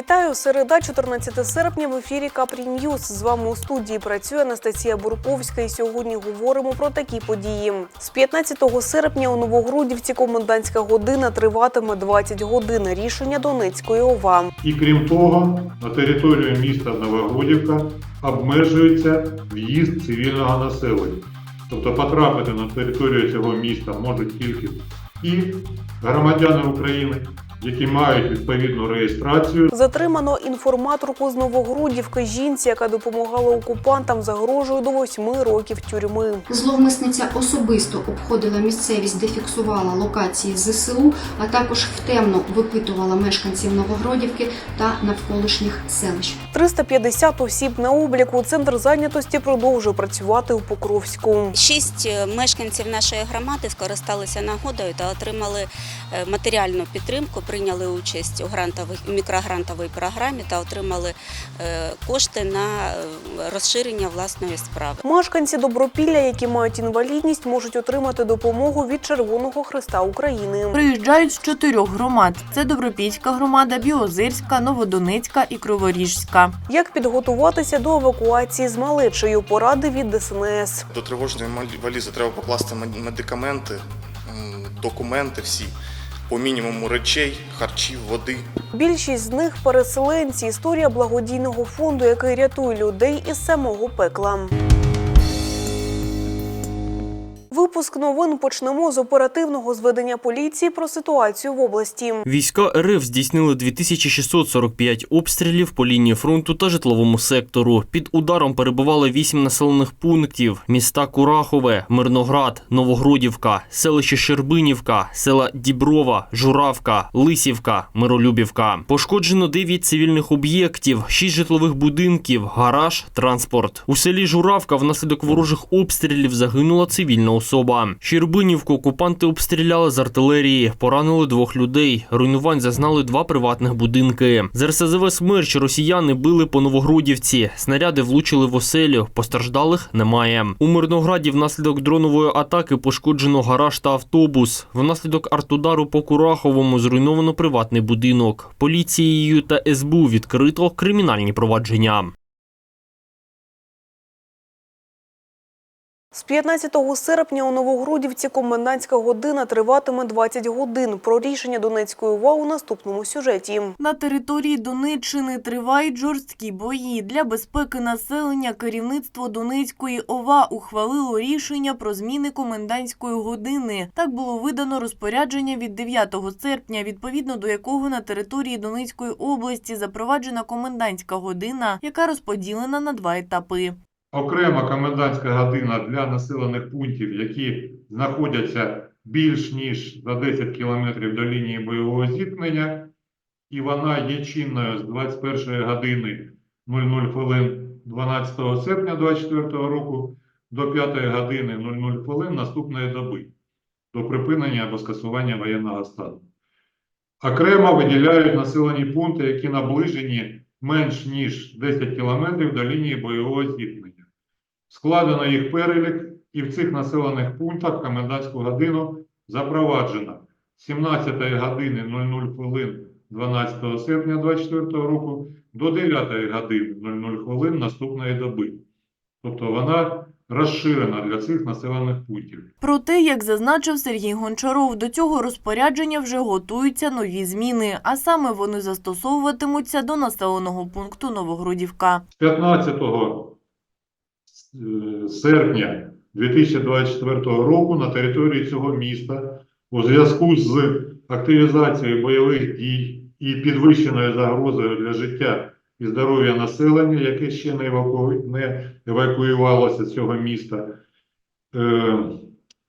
Вітаю! Середа, 14 серпня в ефірі Капрі Ньюз. З вами у студії працює Анастасія Бурковська. І сьогодні говоримо про такі події. З 15 серпня у Новогрудівці комендантська година триватиме 20 годин. Рішення Донецької ОВА. І крім того, на територію міста Новогродівка обмежується в'їзд цивільного населення. Тобто потрапити на територію цього міста можуть тільки і громадяни України, які мають відповідну реєстрацію Затримано інформаторку з Новогрудівки. Жінці, яка допомагала окупантам, загрожує до 8 років тюрми. Зловмисниця особисто обходила місцевість, де фіксувала локації ЗСУ, а також втемно випитувала мешканців Новогродівки та навколишніх селищ. 350 осіб на обліку. Центр зайнятості продовжує працювати у Покровську. Шість е, мешканців нашої громади скористалися нагодою та отримали е, матеріальну підтримку, прийняли участь у грантових мікрогрантовій програмі та отримали е, кошти на е, розширення власної справи. Мешканці Добропілля, які мають інвалідність, можуть отримати допомогу від Червоного Христа України. Приїжджають з чотирьох громад: це Добропільська громада, Біозирська, Новодонецька і Криворіжська. Як підготуватися до евакуації з малечею? Поради від ДСНС. До тривожної валізи треба покласти медикаменти, документи всі, по мінімуму речей, харчів, води. Більшість з них переселенці. Історія благодійного фонду, який рятує людей із самого пекла. Випуск новин почнемо з оперативного зведення поліції про ситуацію в області. Війська РФ здійснили 2645 обстрілів по лінії фронту та житловому сектору. Під ударом перебували 8 населених пунктів: міста Курахове, Мирноград, Новогродівка, селище Щербинівка, села Діброва, Журавка, Лисівка, Миролюбівка. Пошкоджено 9 цивільних об'єктів, 6 житлових будинків, гараж, транспорт. У селі Журавка внаслідок ворожих обстрілів загинула цивільна особа. Щербинівку окупанти обстріляли з артилерії, поранили двох людей. Руйнувань зазнали два приватних будинки. З РСЗВ «Смерч» росіяни били по Новогрудівці. Снаряди влучили в оселю. Постраждалих немає. У Мирнограді внаслідок дронової атаки пошкоджено гараж та автобус. Внаслідок артудару по Кураховому зруйновано приватний будинок. Поліцією та СБУ відкрито кримінальні провадження. З 15 серпня у Новогрудівці комендантська година триватиме 20 годин. Про рішення Донецької ОВА у наступному сюжеті. На території Донеччини тривають жорсткі бої. Для безпеки населення керівництво Донецької ОВА ухвалило рішення про зміни комендантської години. Так було видано розпорядження від 9 серпня, відповідно до якого на території Донецької області запроваджена комендантська година, яка розподілена на два етапи. Окрема комендантська година для населених пунктів, які знаходяться більш ніж за 10 кілометрів до лінії бойового зіткнення, і вона є чинною з 21 години 00 хвилин 12 серпня 2024 року до 5 години 00 хвилин наступної доби до припинення або скасування воєнного стану. Окремо виділяють населені пункти, які наближені менш ніж 10 кілометрів до лінії бойового зіткнення. Складено їх перелік, і в цих населених пунктах комендантську годину запроваджено з 17 години 00 хвилин 12 серпня 2024 року до 9 години 00 хвилин наступної доби. Тобто вона розширена для цих населених пунктів. Проте, як зазначив Сергій Гончаров, до цього розпорядження вже готуються нові зміни, а саме вони застосовуватимуться до населеного пункту Новогрудівка. З 15 е, серпня 2024 року на території цього міста у зв'язку з активізацією бойових дій і підвищеною загрозою для життя і здоров'я населення, яке ще не, еваку... не евакуювалося з цього міста, е,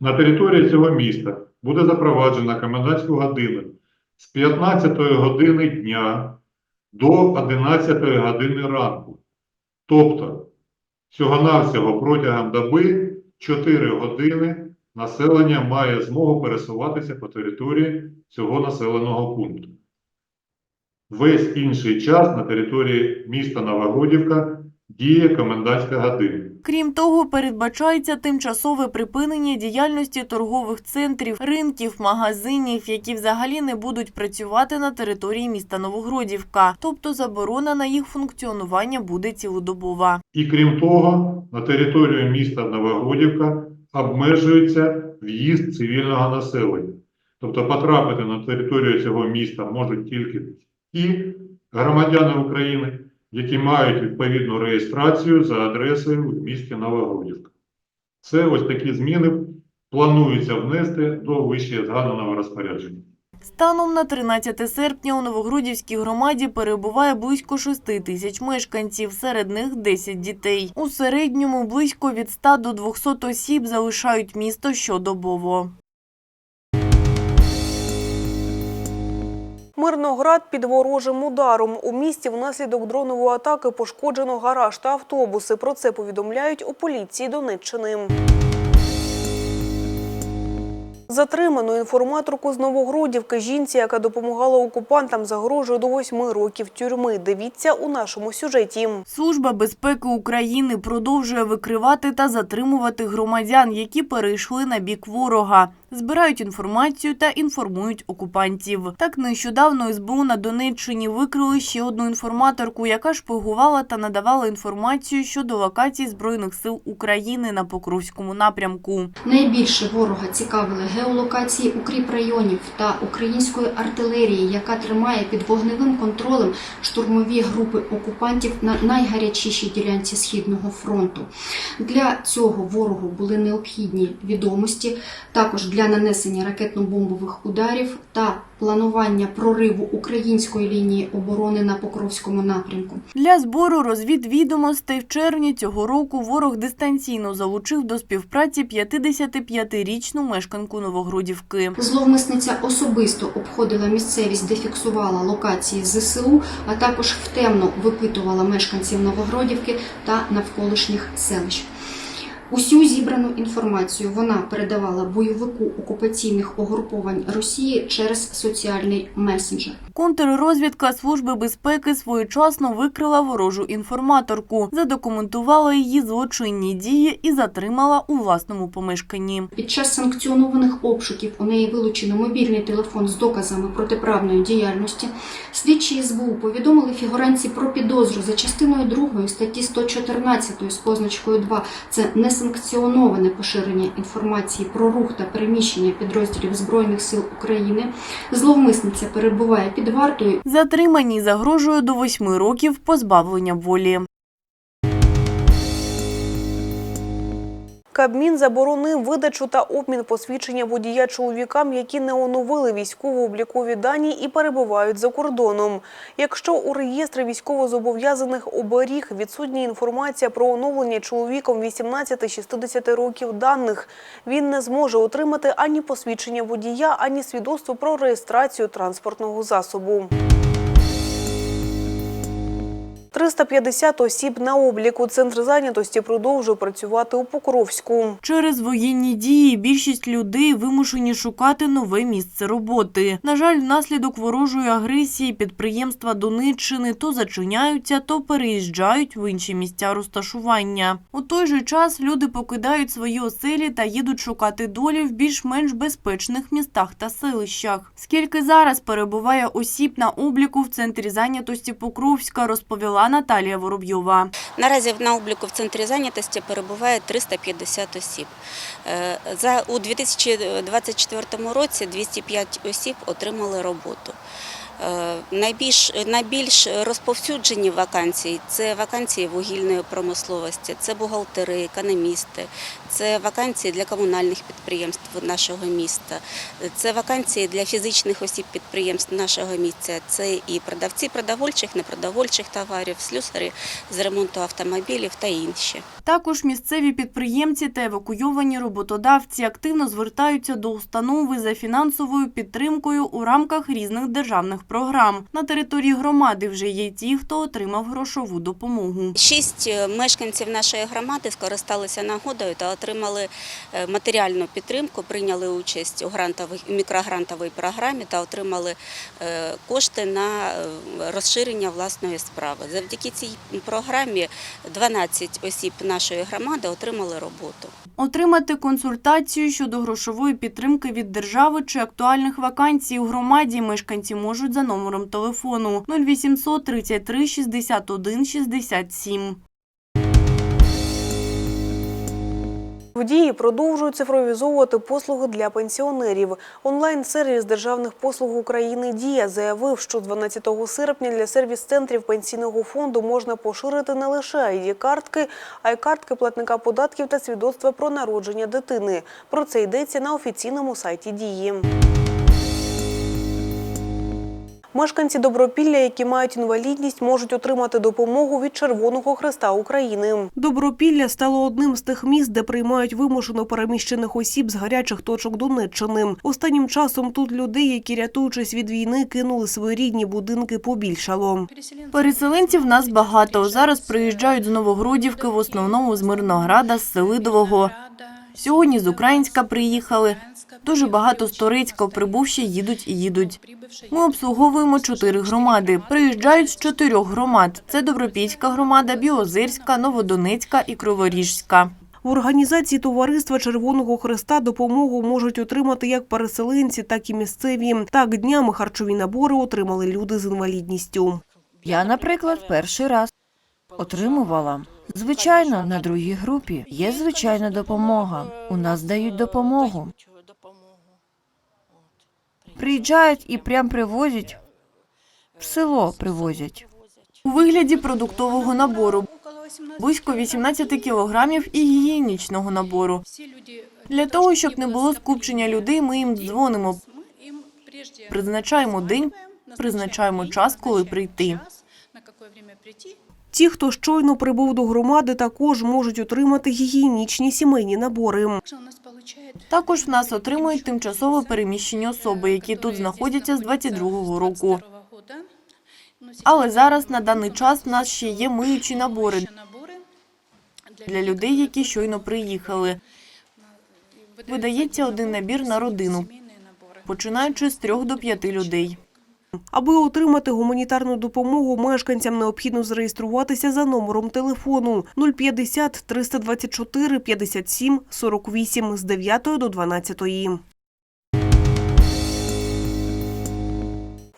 на території цього міста буде запроваджена комендантська година з 15 години дня до 11 години ранку. Тобто, всього-навсього протягом доби 4 години населення має змогу пересуватися по території цього населеного пункту. Весь інший час на території міста Новогродівка діє комендантська година. Крім того, передбачається тимчасове припинення діяльності торгових центрів, ринків, магазинів, які взагалі не будуть працювати на території міста Новогродівка, тобто заборона на їх функціонування буде цілодобова. І крім того, на територію міста Новогродівка обмежується в'їзд цивільного населення. Тобто потрапити на територію цього міста можуть тільки ті громадяни України, які мають відповідну реєстрацію за адресою в місті Новогродівка. Це ось такі зміни планується внести до вище згаданого розпорядження. Станом на 13 серпня у Новогродівській громаді перебуває близько 6 тисяч мешканців, серед них 10 дітей. У середньому близько від 100 до 200 осіб залишають місто щодобово. Мирноград під ворожим ударом. У місті внаслідок дронової атаки пошкоджено гараж та автобуси. Про це повідомляють у поліції Донеччини. Затриману інформаторку з Новогродівки жінці, яка допомагала окупантам, загрожує до восьми років тюрми. Дивіться у нашому сюжеті. Служба безпеки України продовжує викривати та затримувати громадян, які перейшли на бік ворога, збирають інформацію та інформують окупантів. Так нещодавно СБУ на Донеччині викрили ще одну інформаторку, яка шпигувала та надавала інформацію щодо локацій збройних сил України на Покровському напрямку. Найбільше ворога цікавили геолокації укріпрайонів та української артилерії, яка тримає під вогневим контролем штурмові групи окупантів на найгарячішій ділянці східного фронту. Для цього ворогу були необхідні відомості, також для нанесення ракетно-бомбових ударів та планування прориву української лінії оборони на Покровському напрямку. Для збору розвідвідомостей в червні цього року ворог дистанційно залучив до співпраці 55-річну мешканку Новогродівки. Зловмисниця особисто обходила місцевість, де фіксувала локації ЗСУ, а також втемно випитувала мешканців Новогродівки та навколишніх селищ. Усю зібрану інформацію вона передавала бойовику окупаційних угруповань Росії через соціальний месенджер. Контррозвідка Служби безпеки своєчасно викрила ворожу інформаторку, задокументувала її злочинні дії і затримала у власному помешканні. Під час санкціонованих обшуків у неї вилучено мобільний телефон з доказами протиправної діяльності. Слідчі СБУ повідомили фігуранці про підозру за частиною 2 статті 114 з позначкою 2. Це несанкціоноване поширення інформації про рух та переміщення підрозділів Збройних сил України. Зловмисниця перебуває під вартою Затримані загрожує до восьми років позбавлення волі. Кабмін заборонив видачу та обмін посвідчення водія чоловікам, які не оновили військово-облікові дані і перебувають за кордоном. Якщо у реєстрі військовозобов'язаних оберіг відсутня інформація про оновлення чоловіком 18-60 років даних, він не зможе отримати ані посвідчення водія, ані свідоцтво про реєстрацію транспортного засобу. 350 осіб на обліку. Центр зайнятості продовжує працювати у Покровську. Через воєнні дії більшість людей вимушені шукати нове місце роботи. На жаль, внаслідок ворожої агресії підприємства Донеччини то зачиняються, то переїжджають в інші місця розташування. У той же час люди покидають свої оселі та їдуть шукати долі в більш-менш безпечних містах та селищах. Скільки зараз перебуває осіб на обліку в центрі зайнятості Покровська, розповіла Наталія Воробйова. Наразі на обліку в центрі зайнятості перебуває 350 осіб. Е, За у 2024 році 205 осіб отримали роботу. Е, Найбільш, найбільш розповсюджені вакансії це вакансії вугільної промисловості, це бухгалтери, економісти, це вакансії для комунальних підприємств нашого міста, це вакансії для фізичних осіб підприємств нашого місця. Це і продавці продовольчих, непродовольчих товарів, слюсарі з ремонту автомобілів та інші. Також місцеві підприємці та евакуйовані роботодавці активно звертаються до установи за фінансовою підтримкою у рамках різних державних програм. На території громади вже є ті, хто отримав грошову допомогу. Шість е, мешканців нашої громади скористалися нагодою та отримали е, матеріальну підтримку, прийняли участь у грантових мікрогрантовій програмі та отримали е, кошти на розширення власної справи. Завдяки цій програмі 12 осіб нашої громади отримали роботу. Отримати консультацію щодо грошової підтримки від держави чи актуальних вакансій у громаді мешканці можуть за номером телефону 0800 33 61 67. Водії продовжують цифровізовувати послуги для пенсіонерів. Онлайн-сервіс Державних послуг України «Дія» заявив, що з 12 серпня для сервіс-центрів пенсійного фонду можна поширити не лише ID-картки, а й картки платника податків та свідоцтва про народження дитини. Про це йдеться на офіційному сайті «Дії». Мешканці Добропілля, які мають інвалідність, можуть отримати допомогу від Червоного Хреста України. Добропілля стало одним з тих міст, де приймають вимушено переміщених осіб з гарячих точок Донеччини. Останнім часом тут людей, які рятуючись від війни, кинули свої рідні будинки, побільшало. Переселенців нас багато. Зараз приїжджають з Новогродівки, в основному з Мирнограда, з Селидового. Сьогодні з Українська приїхали. Дуже багато з Торецька прибувші їдуть і їдуть. Ми обслуговуємо чотири громади. Приїжджають з чотирьох громад. Це Добропільська громада, Біозерська, Новодонецька і Криворіжська. В організації товариства Червоного Хреста допомогу можуть отримати як переселенці, так і місцеві. Так днями харчові набори отримали люди з інвалідністю. Я, наприклад, перший раз отримувала. Звичайно, на другій групі є звичайна допомога. У нас дають допомогу. Приїжджають і прям привозять в село привозять. У вигляді продуктового набору близько 18 кілограмів і гігієнічного набору. Для того, щоб не було скупчення людей, ми їм дзвонимо, призначаємо день, призначаємо час, коли прийти. Ті, хто щойно прибув до громади, також можуть отримати гігієнічні сімейні набори. Також в нас отримують тимчасово переміщені особи, які тут знаходяться з 22-го року. Але зараз на даний час в нас ще є миючі набори для людей, які щойно приїхали. Видається один набір на родину, починаючи з трьох до п'яти людей. Аби отримати гуманітарну допомогу, мешканцям необхідно зареєструватися за номером телефону 050 324 57 48 з 9 до 12.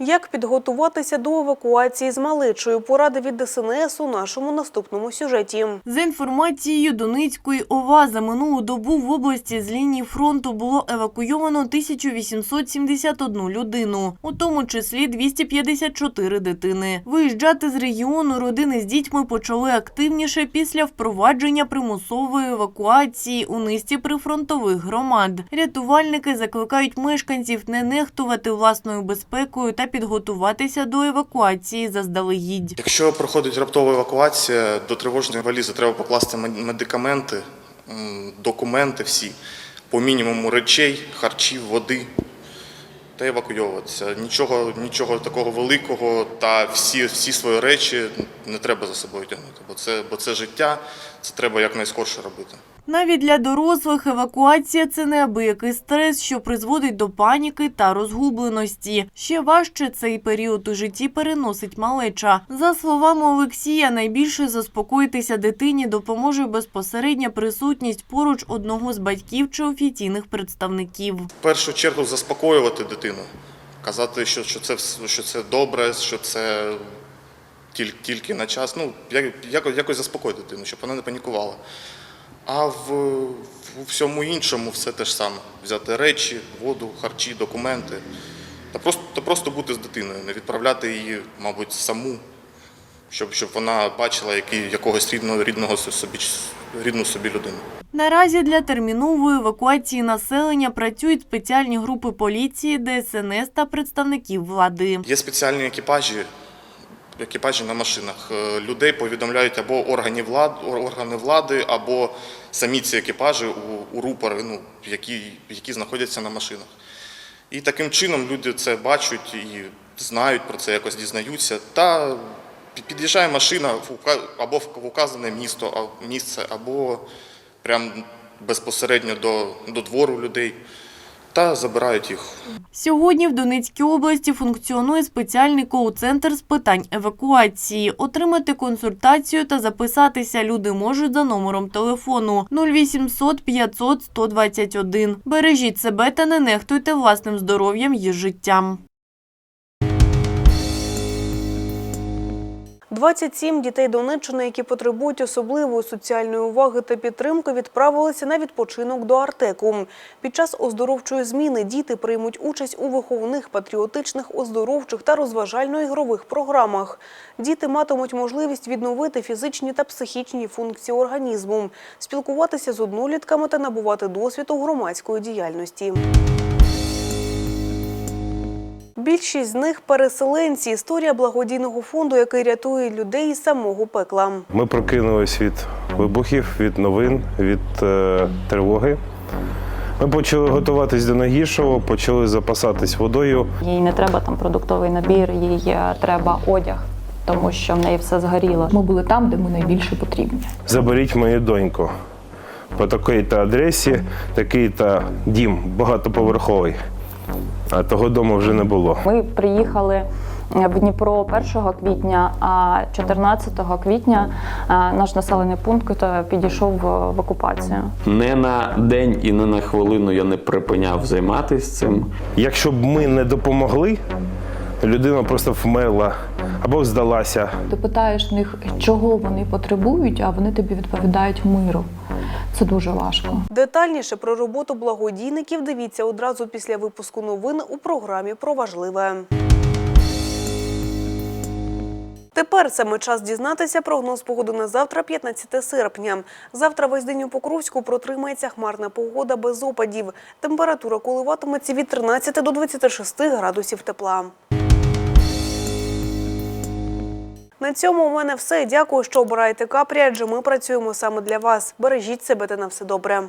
Як підготуватися до евакуації з малечою? Поради від ДСНС у нашому наступному сюжеті. За інформацією Донецької ОВА, за минулу добу в області з лінії фронту було евакуйовано 1871 людину, у тому числі 254 дитини. Виїжджати з регіону родини з дітьми почали активніше після впровадження примусової евакуації у низці прифронтових громад. Рятувальники закликають мешканців не нехтувати власною безпекою та підготуватися до евакуації заздалегідь. Якщо проходить раптова евакуація, до тривожної валізи треба покласти медикаменти, документи всі, по мінімуму речей, харчів, води та евакуйовуватися. Нічого, нічого такого великого та всі, всі свої речі не треба за собою тягнути, бо це, бо це життя, це треба якнайскорше робити. Навіть для дорослих евакуація це неабиякий стрес, що призводить до паніки та розгубленості. Ще важче цей період у житті переносить малеча. За словами Олексія, найбільше заспокоїтися дитині допоможе безпосередня присутність поруч одного з батьків чи офіційних представників. В першу чергу заспокоювати дитину, казати, що, що, це, що це добре, що це тільки, на час. Ну, як- якось, якось заспокоїти дитину, щоб вона не панікувала. А в, в всьому іншому все те ж саме. Взяти речі, воду, харчі, документи. Та просто, та просто бути з дитиною, не відправляти її, мабуть, саму, щоб, щоб вона бачила який, якогось рідного, рідного собі, рідну собі людину. Наразі для термінової евакуації населення працюють спеціальні групи поліції, ДСНС та представників влади. Є спеціальні екіпажі, екіпажі на машинах. Е, Людей повідомляють або органи влади, органи влади, або самі ці екіпажі у, у рупори, ну, які, які знаходяться на машинах. І таким чином люди це бачать і знають про це, якось дізнаються. Та під'їжджає машина в або в указане місто, місце, або прям безпосередньо до, до двору людей та забирають їх Сьогодні в Донецькій області функціонує спеціальний коу-центр з питань евакуації. Отримати консультацію та записатися люди можуть за номером телефону 0800 500 121. Бережіть себе та не нехтуйте власним здоров'ям і життям. 27 дітей Донеччини, які потребують особливої соціальної уваги та підтримки, відправилися на відпочинок до Артеку. Під час оздоровчої зміни діти приймуть участь у виховних, патріотичних, оздоровчих та розважально-ігрових програмах. Діти матимуть можливість відновити фізичні та психічні функції організму, спілкуватися з однолітками та набувати досвіду громадської діяльності. Більшість з них переселенці. Історія благодійного фонду, який рятує людей із самого пекла. Ми прокинулись від вибухів, від новин, від е, тривоги. Ми почали готуватись до найгіршого, почали запасатись водою. Їй не треба там продуктовий набір, їй е, треба одяг, тому що в неї все згоріло. Ми були там, де ми найбільше потрібні. Заберіть мою доньку. По такій-то адресі, такий-то дім багатоповерховий. А того дому вже не було. Ми приїхали е, в Дніпро 1 квітня, а 14 квітня е, наш населений пункт е, підійшов в в окупацію. Не на день і не на хвилину я не припиняв займатися цим. Якщо б ми не допомогли, людина просто вмерла або здалася. Ти питаєш в них, чого вони потребують, а вони тобі відповідають миру. Це дуже важко. Детальніше про роботу благодійників дивіться одразу після випуску новин у програмі про важливе. Тепер саме час дізнатися прогноз погоди на завтра, 15 серпня. Завтра весь день у Покровську протримається хмарна погода без опадів. Температура коливатиметься від 13 до 26 градусів тепла. На цьому у мене все. Дякую, що обираєте капрі, адже ми працюємо саме для вас. Бережіть себе та на все добре.